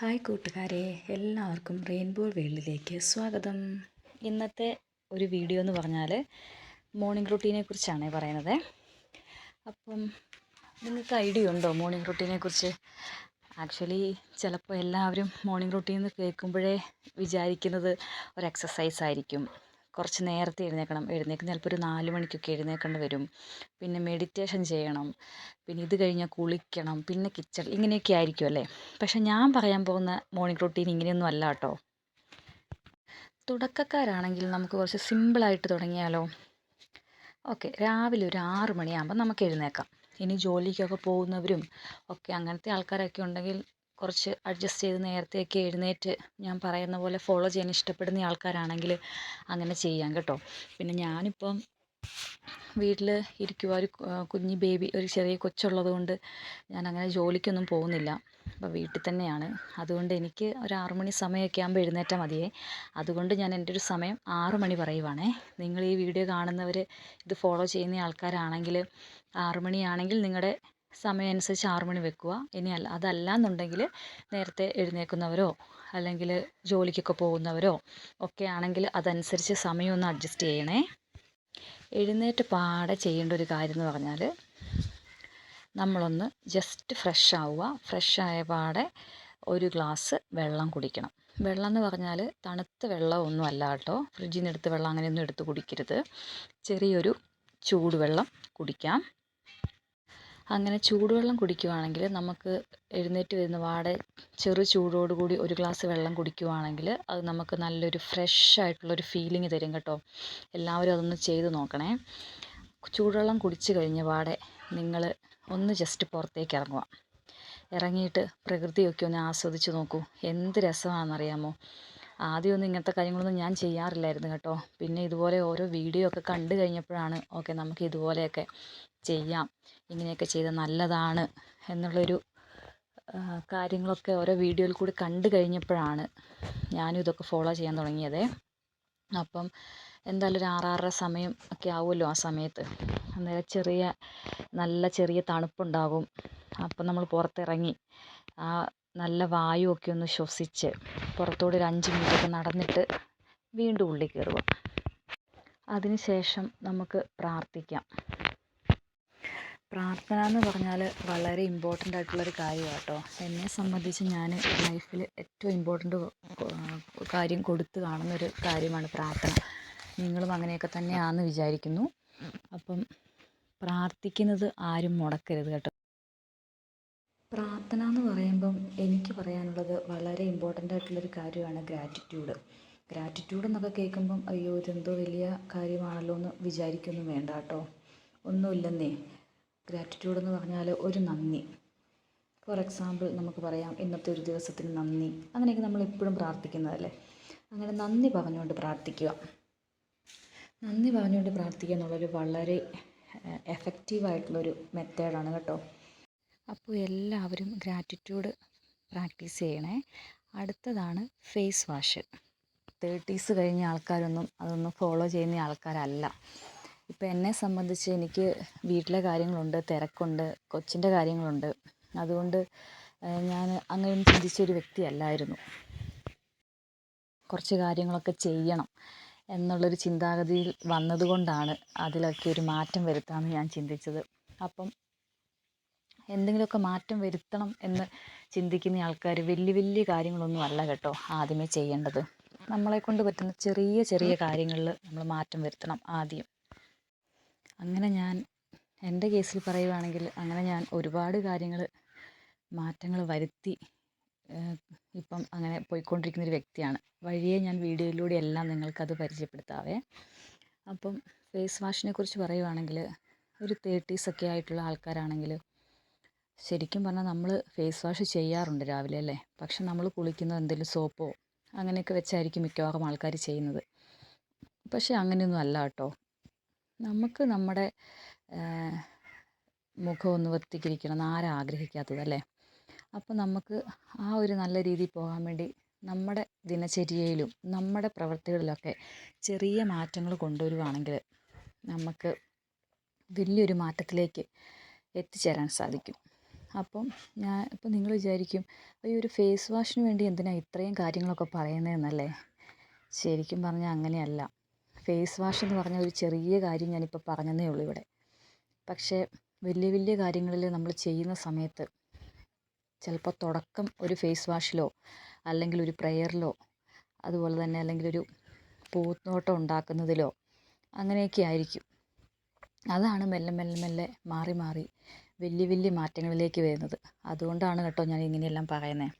Hi കൂട്ടുകാരെ എല്ലാവർക്കും rainbow വേൾഡിലേക്ക് സ്വാഗതം. ഇന്നത്തെ ഒരു വീഡിയോ എന്ന് പറഞ്ഞാൽ മോർണിംഗ് റുട്ടീനെ കുറിച്ചാണ് പറയുന്നത്. അപ്പം നിങ്ങൾക്ക് ഐഡിയ ഉണ്ടോ മോർണിംഗ് റുട്ടീനെ കുറിച്ച്? ആക്ച്വലി ചിലപ്പോൾ എല്ലാവരും മോർണിംഗ് റുട്ടീൻ എന്ന് കേൾക്കുമ്പോഴേ വിചാരിക്കുന്നത് ഒരു എക്സസൈസ് ആയിരിക്കും. കുറച്ച് നേരത്തെ എഴുന്നേൽക്കണം എഴുന്നേൽക്കുന്ന ചിലപ്പോൾ ഒരു നാല് മണിക്കൊക്കെ എഴുന്നേൽക്കേണ്ടി വരും. പിന്നെ മെഡിറ്റേഷൻ ചെയ്യണം. പിന്നെ ഇത് കഴിഞ്ഞാൽ കുളിക്കണം. പിന്നെ കിച്ചൺ ഇങ്ങനെയൊക്കെ ആയിരിക്കും അല്ലേ? പക്ഷെ ഞാൻ പറയാൻ പോകുന്ന മോർണിംഗ് റൂട്ടീൻ ഇങ്ങനെയൊന്നും അല്ല കേട്ടോ. തുടക്കക്കാരാണെങ്കിൽ നമുക്ക് കുറച്ച് സിമ്പിളായിട്ട് തുടങ്ങിയാലോ? ഓക്കെ രാവിലെ ഒരു ആറ് മണിയാകുമ്പോൾ നമുക്ക് എഴുന്നേൽക്കാം ഇനി ജോലിക്കൊക്കെ പോകുന്നവരും ഒക്കെ അങ്ങനത്തെ ആൾക്കാരൊക്കെ ഉണ്ടെങ്കിൽ കുറച്ച് അഡ്ജസ്റ്റ് ചെയ്ത് നേരത്തെയൊക്കെ എഴുന്നേറ്റ് ഞാൻ പറയുന്ന പോലെ ഫോളോ ചെയ്യാൻ ഇഷ്ടപ്പെടുന്ന ആൾക്കാരാണെങ്കിൽ അങ്ങനെ ചെയ്യാം കേട്ടോ. പിന്നെ ഞാനിപ്പം വീട്ടിൽ ഇരിക്കുക ഒരു കുഞ്ഞ് ബേബി ഒരു ചെറിയ കൊച്ചുള്ളത് കൊണ്ട് അങ്ങനെ ജോലിക്കൊന്നും പോകുന്നില്ല. അപ്പോൾ വീട്ടിൽ തന്നെയാണ്. അതുകൊണ്ട് എനിക്ക് ഒരു ആറു മണി സമയമൊക്കെ ആകുമ്പോൾ എഴുന്നേറ്റാൽ മതിയേ. അതുകൊണ്ട് ഞാൻ എന്റെ ഒരു സമയം ആറ് മണി പറയുവാണേ. നിങ്ങൾ ഈ വീഡിയോ കാണുന്നവർ ഇത് ഫോളോ ചെയ്യുന്ന ആൾക്കാരാണെങ്കിൽ ആറു മണിയാണെങ്കിൽ നിങ്ങളുടെ സമയം അനുസരിച്ച് ആറ് മണി വെക്കുക. ഇനി അല്ല അതല്ല എന്നുണ്ടെങ്കിൽ നേരത്തെ എഴുന്നേൽക്കുന്നവരോ അല്ലെങ്കിൽ ജോലിക്കൊക്കെ പോകുന്നവരോ ഒക്കെ ആണെങ്കിൽ അതനുസരിച്ച് സമയം ഒന്ന് അഡ്ജസ്റ്റ് ചെയ്യണേ. എഴുന്നേറ്റ് പാടെ ചെയ്യേണ്ട ഒരു കാര്യം എന്ന് പറഞ്ഞാൽ നമ്മളൊന്ന് ജസ്റ്റ് ഫ്രഷ് ആവുക. ഫ്രഷ് ആയ പാടെ ഒരു ഗ്ലാസ് വെള്ളം കുടിക്കണം. വെള്ളം എന്ന് പറഞ്ഞാൽ തണുത്ത വെള്ളമൊന്നും അല്ല കേട്ടോ. ഫ്രിഡ്ജിൽ നിന്ന് എടുത്ത് വെള്ളം അങ്ങനെയൊന്നും എടുത്ത് കുടിക്കരുത്. ചെറിയൊരു ചൂടുവെള്ളം കുടിക്കാം. അങ്ങനെ ചൂടുവെള്ളം കുടിക്കുവാണെങ്കിൽ നമുക്ക് എഴുന്നേറ്റ് വരുന്ന പാടെ ചെറു ചൂടോടുകൂടി ഒരു ഗ്ലാസ് വെള്ളം കുടിക്കുവാണെങ്കിൽ അത് നമുക്ക് നല്ലൊരു ഫ്രഷ് ആയിട്ടുള്ള ഒരു ഫീലിംഗ് തരും കേട്ടോ. എല്ലാവരും അതൊന്ന് ചെയ്ത് നോക്കണേ. ചൂടുവെള്ളം കുടിച്ച് കഴിഞ്ഞ പാടെ നിങ്ങൾ ഒന്ന് ജസ്റ്റ് പുറത്തേക്ക് ഇറങ്ങുക. ഇറങ്ങിയിട്ട് പ്രകൃതിയൊക്കെ ഒന്ന് ആസ്വദിച്ച് നോക്കൂ. എന്ത് രസമാണെന്നറിയാമോ? ആദ്യമൊന്നും ഇങ്ങനത്തെ കാര്യങ്ങളൊന്നും ഞാൻ ചെയ്യാറില്ലായിരുന്നു കേട്ടോ. പിന്നെ ഇതുപോലെ ഓരോ വീഡിയോ ഒക്കെ കണ്ടു കഴിഞ്ഞപ്പോഴാണ് ഓക്കെ നമുക്ക് ഇതുപോലെയൊക്കെ ചെയ്യാം. ഇങ്ങനെയൊക്കെ ചെയ്താൽ നല്ലതാണ് എന്നുള്ളൊരു കാര്യങ്ങളൊക്കെ ഓരോ വീഡിയോയിൽ കൂടി കണ്ടു കഴിഞ്ഞപ്പോഴാണ് ഞാനും ഇതൊക്കെ ഫോളോ ചെയ്യാൻ തുടങ്ങിയത്. അപ്പം എന്തായാലും ഒരു ആറാറര സമയം ഒക്കെ ആവുമല്ലോ ആ സമയത്ത്. അന്നേരം ചെറിയ നല്ല ചെറിയ തണുപ്പുണ്ടാകും. അപ്പം നമ്മൾ പുറത്തിറങ്ങി ആ നല്ല വായുവൊക്കെ ഒന്ന് ശ്വസിച്ച് പുറത്തോട്ട് ഒരു അഞ്ച് മിനിറ്റൊക്കെ നടന്നിട്ട് വീണ്ടും ഉള്ളിൽ കയറുക. അതിന് ശേഷം നമുക്ക് പ്രാർത്ഥിക്കാം. പ്രാർത്ഥന എന്ന് പറഞ്ഞാൽ വളരെ ഇമ്പോർട്ടന്റ് ആയിട്ടുള്ളൊരു കാര്യമാണ് കേട്ടോ എന്നെ സംബന്ധിച്ച് ഞാൻ ലൈഫിൽ ഏറ്റവും ഇമ്പോർട്ടന്റ് കാര്യം കൊടുത്ത് കാണുന്നൊരു കാര്യമാണ് പ്രാർത്ഥന. നിങ്ങളും അങ്ങനെയൊക്കെ തന്നെയാണെന്ന് വിചാരിക്കുന്നു. അപ്പം പ്രാർത്ഥിക്കുന്നത് ആരും മുടക്കരുത് കേട്ടോ. പ്രാർത്ഥന എന്ന് പറയുമ്പം എനിക്ക് പറയാനുള്ളത് വളരെ ഇമ്പോർട്ടന്റ് ആയിട്ടുള്ളൊരു കാര്യമാണ് ഗ്രാറ്റിറ്റ്യൂഡ് ഗ്രാറ്റിറ്റ്യൂഡ് എന്നൊക്കെ കേൾക്കുമ്പം അയ്യോ ഇതെന്തോ വലിയ കാര്യമാണല്ലോ എന്ന് വിചാരിക്കൊന്നും വേണ്ട കേട്ടോ. ഒന്നുമില്ലെന്നേ. ഗ്രാറ്റിറ്റ്യൂഡ് എന്ന് പറഞ്ഞാൽ ഒരു നന്ദി. ഫോർ എക്സാമ്പിൾ നമുക്ക് പറയാം ഇന്നത്തെ ഒരു ദിവസത്തിന് നന്ദി. അങ്ങനെയൊക്കെ നമ്മൾ എപ്പോഴും പ്രാർത്ഥിക്കുന്നതല്ലേ? അങ്ങനെ നന്ദി പറഞ്ഞുകൊണ്ട് പ്രാർത്ഥിക്കുക. നന്ദി പറഞ്ഞുകൊണ്ട് പ്രാർത്ഥിക്കുക എന്നുള്ളൊരു വളരെ എഫക്റ്റീവായിട്ടുള്ളൊരു മെത്തേഡാണ് കേട്ടോ. അപ്പോൾ എല്ലാവരും ഗ്രാറ്റിറ്റ്യൂഡ് പ്രാക്ടീസ് ചെയ്യണേ. അടുത്തതാണ് ഫേസ് വാഷ് തേർട്ടീസ് കഴിഞ്ഞ ആൾക്കാരൊന്നും അതൊന്നും ഫോളോ ചെയ്യുന്ന ആൾക്കാരല്ല. ഇപ്പം എന്നെ സംബന്ധിച്ച് എനിക്ക് വീട്ടിലെ കാര്യങ്ങളുണ്ട് തിരക്കുണ്ട് കൊച്ചിന്റെ കാര്യങ്ങളുണ്ട്. അതുകൊണ്ട് ഞാൻ അങ്ങനെയൊന്നും ചിന്തിച്ചൊരു വ്യക്തിയല്ലായിരുന്നു കുറച്ച് കാര്യങ്ങളൊക്കെ ചെയ്യണം എന്നുള്ളൊരു ചിന്താഗതിയിൽ വന്നതുകൊണ്ടാണ് അതിലൊക്കെ ഒരു മാറ്റം വരുത്താമെന്ന് ഞാൻ ചിന്തിച്ചത്. അപ്പം എന്തെങ്കിലുമൊക്കെ മാറ്റം വരുത്തണം എന്ന് ചിന്തിക്കുന്ന ആൾക്കാർ വലിയ വലിയ കാര്യങ്ങളൊന്നും അല്ല കേട്ടോ ആദ്യമേ ചെയ്യേണ്ടത്. നമ്മളെ കൊണ്ട് പറ്റുന്ന ചെറിയ ചെറിയ കാര്യങ്ങളിൽ നമ്മൾ മാറ്റം വരുത്തണം ആദ്യം. അങ്ങനെ ഞാൻ എന്റെ കേസിൽ പറയുകയാണെങ്കിൽ അങ്ങനെ ഞാൻ ഒരുപാട് കാര്യങ്ങൾ മാറ്റങ്ങൾ വരുത്തി ഇപ്പം അങ്ങനെ പോയിക്കൊണ്ടിരിക്കുന്ന ഒരു വ്യക്തിയാണ്. വഴിയെ ഞാൻ വീഡിയോയിലൂടെ എല്ലാം നിങ്ങൾക്കത് പരിചയപ്പെടുത്താവേ. അപ്പം ഫേസ് വാഷിനെ കുറിച്ച് പറയുവാണെങ്കിൽ ഒരു തേർട്ടീസൊക്കെ ആയിട്ടുള്ള ആൾക്കാരാണെങ്കിൽ ശരിക്കും പറഞ്ഞാൽ നമ്മൾ ഫേസ് വാഷ് ചെയ്യാറുണ്ട് രാവിലെ അല്ലേ? പക്ഷെ നമ്മൾ കുളിക്കുന്നത് എന്തെങ്കിലും സോപ്പോ അങ്ങനെയൊക്കെ വെച്ചായിരിക്കും മിക്കവാറും ആൾക്കാർ ചെയ്യുന്നത്. പക്ഷെ അങ്ങനെയൊന്നും അല്ല കേട്ടോ. നമുക്ക് നമ്മുടെ മുഖം ഒന്ന് വൃത്തിക്കിരിക്കണം എന്ന് ആഗ്രഹിക്കാത്തത് അല്ലേ? അപ്പോൾ നമുക്ക് ആ ഒരു നല്ല രീതിയിൽ പോകാൻ വേണ്ടി നമ്മുടെ ദിനചര്യയിലും നമ്മുടെ പ്രവൃത്തികളിലൊക്കെ ചെറിയ മാറ്റങ്ങൾ കൊണ്ടുവരുവാണെങ്കിൽ നമുക്ക് വലിയൊരു മാറ്റത്തിലേക്ക് എത്തിച്ചേരാൻ സാധിക്കും. അപ്പം ഞാൻ ഇപ്പം നിങ്ങൾ വിചാരിക്കും ഈ ഒരു ഫേസ് വാഷിന് വേണ്ടി എന്തിനാണ് ഇത്രയും കാര്യങ്ങളൊക്കെ പറയുന്നതെന്നല്ലേ? ശരിക്കും പറഞ്ഞാൽ അങ്ങനെയല്ല. ഫേസ് വാഷ് എന്ന് പറഞ്ഞ ഒരു ചെറിയ കാര്യം ഞാനിപ്പോൾ പറഞ്ഞതേ ഉള്ളൂ ഇവിടെ. പക്ഷേ വലിയ വലിയ കാര്യങ്ങളിൽ നമ്മൾ ചെയ്യുന്ന സമയത്ത് ചിലപ്പോൾ തുടക്കം ഒരു ഫേസ് വാഷിലോ അല്ലെങ്കിൽ ഒരു പ്രെയറിലോ അതുപോലെ തന്നെ അല്ലെങ്കിൽ ഒരു പൂത്തോട്ടം ഉണ്ടാക്കുന്നതിലോ അങ്ങനെയൊക്കെ ആയിരിക്കും. അതാണ് മെല്ലെ മെല്ലെ മെല്ലെ മാറി മാറി വലിയ വലിയ മാറ്റങ്ങളിലേക്ക് വരുന്നത്. അതുകൊണ്ടാണ് കേട്ടോ ഞാൻ ഇങ്ങനെയെല്ലാം പറയുന്നത്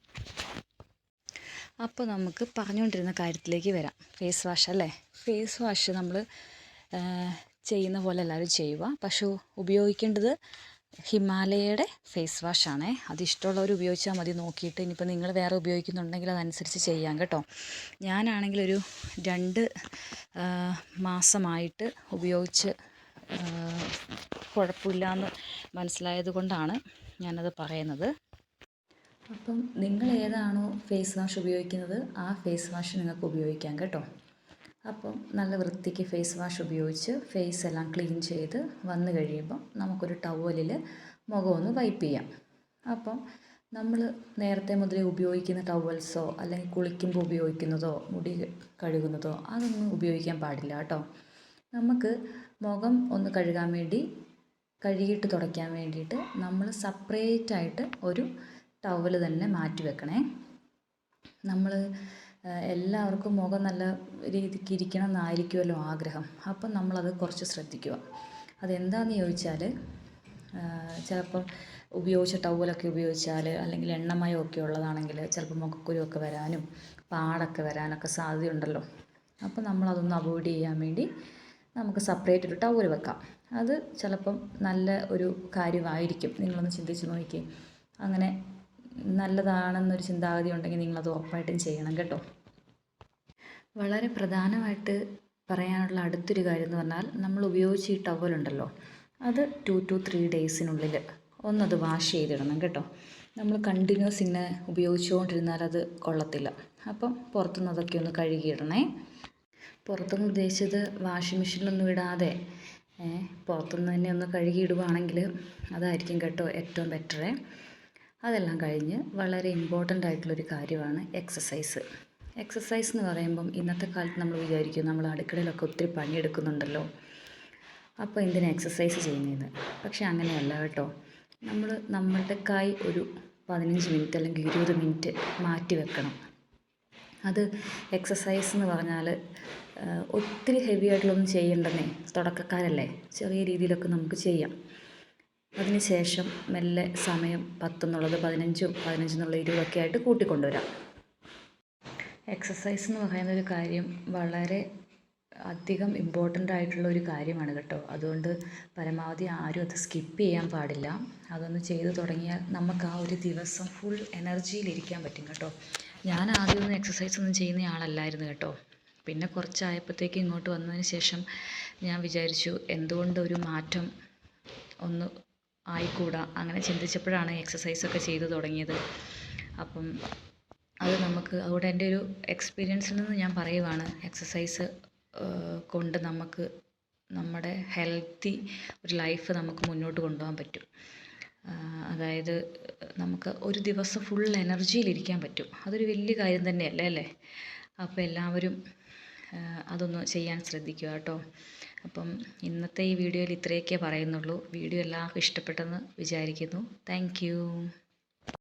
അപ്പോൾ നമുക്ക് പറഞ്ഞുകൊണ്ടിരുന്ന കാര്യത്തിലേക്ക് വരാം. ഫേസ് വാഷ് അല്ലേ? ഫേസ് വാഷ് നമ്മൾ ചെയ്യുന്ന പോലെ എല്ലാവരും ചെയ്യുക. പക്ഷേ ഉപയോഗിക്കേണ്ടത് ഹിമാലയയുടെ ഫേസ് വാഷാണേ അത് ഇഷ്ടമുള്ളവർ ഉപയോഗിച്ചാൽ മതി നോക്കിയിട്ട്. ഇനിയിപ്പോൾ നിങ്ങൾ വേറെ ഉപയോഗിക്കുന്നുണ്ടെങ്കിൽ അതനുസരിച്ച് ചെയ്യാം കേട്ടോ. ഞാനാണെങ്കിൽ ഒരു രണ്ട് മാസമായിട്ട് ഉപയോഗിച്ച് കുഴപ്പമില്ലാന്ന് മനസ്സിലായത് കൊണ്ടാണ് ഞാനത് പറയുന്നത്. അപ്പം നിങ്ങൾ ഏതാണോ ഫേസ് വാഷ് ഉപയോഗിക്കുന്നത് ആ ഫേസ് വാഷ് നിങ്ങൾക്ക് ഉപയോഗിക്കാം കേട്ടോ. അപ്പം നല്ല വൃത്തിക്ക് ഫേസ് വാഷ് ഉപയോഗിച്ച് ഫേസ് എല്ലാം ക്ലീൻ ചെയ്ത് വന്നു കഴിയുമ്പം നമുക്കൊരു ടവലിൽ മുഖം ഒന്ന് വൈപ്പ് ചെയ്യാം. അപ്പം നമ്മൾ നേരത്തെ മുതലേ ഉപയോഗിക്കുന്ന ടവൽസോ അല്ലെങ്കിൽ കുളിക്കുമ്പോൾ ഉപയോഗിക്കുന്നതോ മുടി കഴുകുന്നതോ അതൊന്നും ഉപയോഗിക്കാൻ പാടില്ല കേട്ടോ. നമുക്ക് മുഖം ഒന്ന് കഴുകാൻ വേണ്ടി കഴുകിയിട്ട് തുടയ്ക്കാൻ വേണ്ടിയിട്ട് നമ്മൾ സെപ്പറേറ്റ് ആയിട്ട് ഒരു ടവൽ തന്നെ മാറ്റി വെക്കണേ. നമ്മൾ എല്ലാവർക്കും മുഖം നല്ല രീതിക്ക് ഇരിക്കണം എന്നായിരിക്കുമല്ലോ ആഗ്രഹം. അപ്പം നമ്മളത് കുറച്ച് ശ്രദ്ധിക്കുക. അതെന്താണെന്ന് ചോദിച്ചാൽ ചിലപ്പം ഉപയോഗിച്ച ടവലൊക്കെ ഉപയോഗിച്ചാൽ അല്ലെങ്കിൽ എണ്ണമയമൊക്കെ ഉള്ളതാണെങ്കിൽ ചിലപ്പോൾ മുഖക്കുരുവൊക്കെ വരാനും പാടൊക്കെ വരാനൊക്കെ സാധ്യതയുണ്ടല്ലോ. അപ്പോൾ നമ്മളതൊന്ന് അവോയ്ഡ് ചെയ്യാൻ വേണ്ടി നമുക്ക് സെപ്പറേറ്റ് ഒരു ടവൽ വെക്കാം. അത് ചിലപ്പം നല്ല ഒരു കാര്യമായിരിക്കും. നിങ്ങളൊന്ന് ചിന്തിച്ച് നോക്കി അങ്ങനെ നല്ലതാണെന്നൊരു ചിന്താഗതി ഉണ്ടെങ്കിൽ നിങ്ങളത് ഉറപ്പായിട്ടും ചെയ്യണം കേട്ടോ. വളരെ പ്രധാനമായിട്ട് പറയാനുള്ള അടുത്തൊരു കാര്യം എന്ന് പറഞ്ഞാൽ നമ്മൾ ഉപയോഗിച്ച് ഈ ടവലുണ്ടല്ലോ അത് ടു ടു ത്രീ ഡേയ്സിനുള്ളിൽ ഒന്നത് വാഷ് ചെയ്തിടണം കേട്ടോ. നമ്മൾ കണ്ടിന്യൂസ് ഇങ്ങനെ ഉപയോഗിച്ചുകൊണ്ടിരുന്നാൽ അത് കൊള്ളത്തില്ല. അപ്പം പുറത്തുനിന്ന് അതൊക്കെ ഒന്ന് കഴുകിയിടണേ. പുറത്തുനിന്ന് ഉദ്ദേശിച്ചത് വാഷിംഗ് മെഷീനിലൊന്നും ഇടാതെ പുറത്തുനിന്ന് തന്നെ ഒന്ന് കഴുകിയിടുകയാണെങ്കിൽ അതായിരിക്കും കേട്ടോ ഏറ്റവും ബെറ്ററേ അതെല്ലാം കഴിഞ്ഞ് വളരെ ഇമ്പോർട്ടന്റ് ആയിട്ടുള്ളൊരു കാര്യമാണ് എക്സസൈസ് എക്സസൈസ് എന്ന് പറയുമ്പം ഇന്നത്തെ കാലത്ത് നമ്മൾ വിചാരിക്കും നമ്മൾ അടുക്കളയിലൊക്കെ ഒത്തിരി പണിയെടുക്കുന്നുണ്ടല്ലോ. അപ്പോൾ എന്തിനാണ് എക്സസൈസ് ചെയ്യുന്നതെന്ന്? പക്ഷേ അങ്ങനെയല്ല കേട്ടോ. നമ്മൾ നമ്മളുടെക്കായി ഒരു പതിനഞ്ച് മിനിറ്റ് അല്ലെങ്കിൽ ഇരുപത് മിനിറ്റ് മാറ്റി വെക്കണം. അത് എക്സസൈസ് എന്ന് പറഞ്ഞാൽ ഒത്തിരി ഹെവി ആയിട്ടുള്ളൊന്നും ചെയ്യണ്ടെന്നേ തുടക്കക്കാരല്ലേ? ചെറിയ രീതിയിലൊക്കെ നമുക്ക് ചെയ്യാം. അതിന് ശേഷം മെല്ലെ സമയം പത്തെന്നുള്ളത് പതിനഞ്ചും പതിനഞ്ചെന്നുള്ള ഇരുപതൊക്കെ ആയിട്ട് കൂട്ടിക്കൊണ്ടുവരാം. എക്സസൈസ് എന്ന് പറയുന്ന ഒരു കാര്യം വളരെ അധികം ഇമ്പോർട്ടന്റ് ആയിട്ടുള്ള ഒരു കാര്യമാണ് കേട്ടോ. അതുകൊണ്ട് പരമാവധി ആരും അത് സ്കിപ്പ് ചെയ്യാൻ പാടില്ല. അതൊന്ന് ചെയ്തു തുടങ്ങിയാൽ നമുക്ക് ആ ഒരു ദിവസം ഫുൾ എനർജിയിലിരിക്കാൻ പറ്റും കേട്ടോ. ഞാൻ ആദ്യമൊന്നും എക്സസൈസ് ഒന്നും ചെയ്യുന്ന ആളല്ലായിരുന്നു കേട്ടോ. പിന്നെ കുറച്ചായപ്പോഴത്തേക്ക് ഇങ്ങോട്ട് വന്നതിന് ശേഷം ഞാൻ വിചാരിച്ചു എന്തുകൊണ്ട് ഒരു മാറ്റം ഒന്ന് ആയിക്കൂടാ. അങ്ങനെ ചിന്തിച്ചപ്പോഴാണ് എക്സസൈസൊക്കെ ചെയ്തു തുടങ്ങിയത്. അപ്പം അത് നമുക്ക് അതുകൊണ്ട് എന്റെ ഒരു എക്സ്പീരിയൻസിൽ നിന്ന് ഞാൻ പറയുവാണ് എക്സസൈസ് കൊണ്ട് നമുക്ക് നമ്മുടെ ഹെൽത്തി ഒരു ലൈഫ് നമുക്ക് മുന്നോട്ട് കൊണ്ടുപോകാൻ പറ്റും. അതായത് നമുക്ക് ഒരു ദിവസം ഫുൾ എനർജിയിലിരിക്കാൻ പറ്റും. അതൊരു വലിയ കാര്യം തന്നെയല്ലേ അല്ലേ? അപ്പോൾ എല്ലാവരും അതൊന്ന് ചെയ്യാൻ ശ്രദ്ധിക്കുക കേട്ടോ. അപ്പം ഇന്നത്തെ ഈ വീഡിയോയിൽ ഇത്രയൊക്കെ പറയുന്നുള്ളൂ. വീഡിയോ എല്ലാവർക്കും ഇഷ്ടപ്പെട്ടെന്ന് വിചാരിക്കുന്നു. താങ്ക്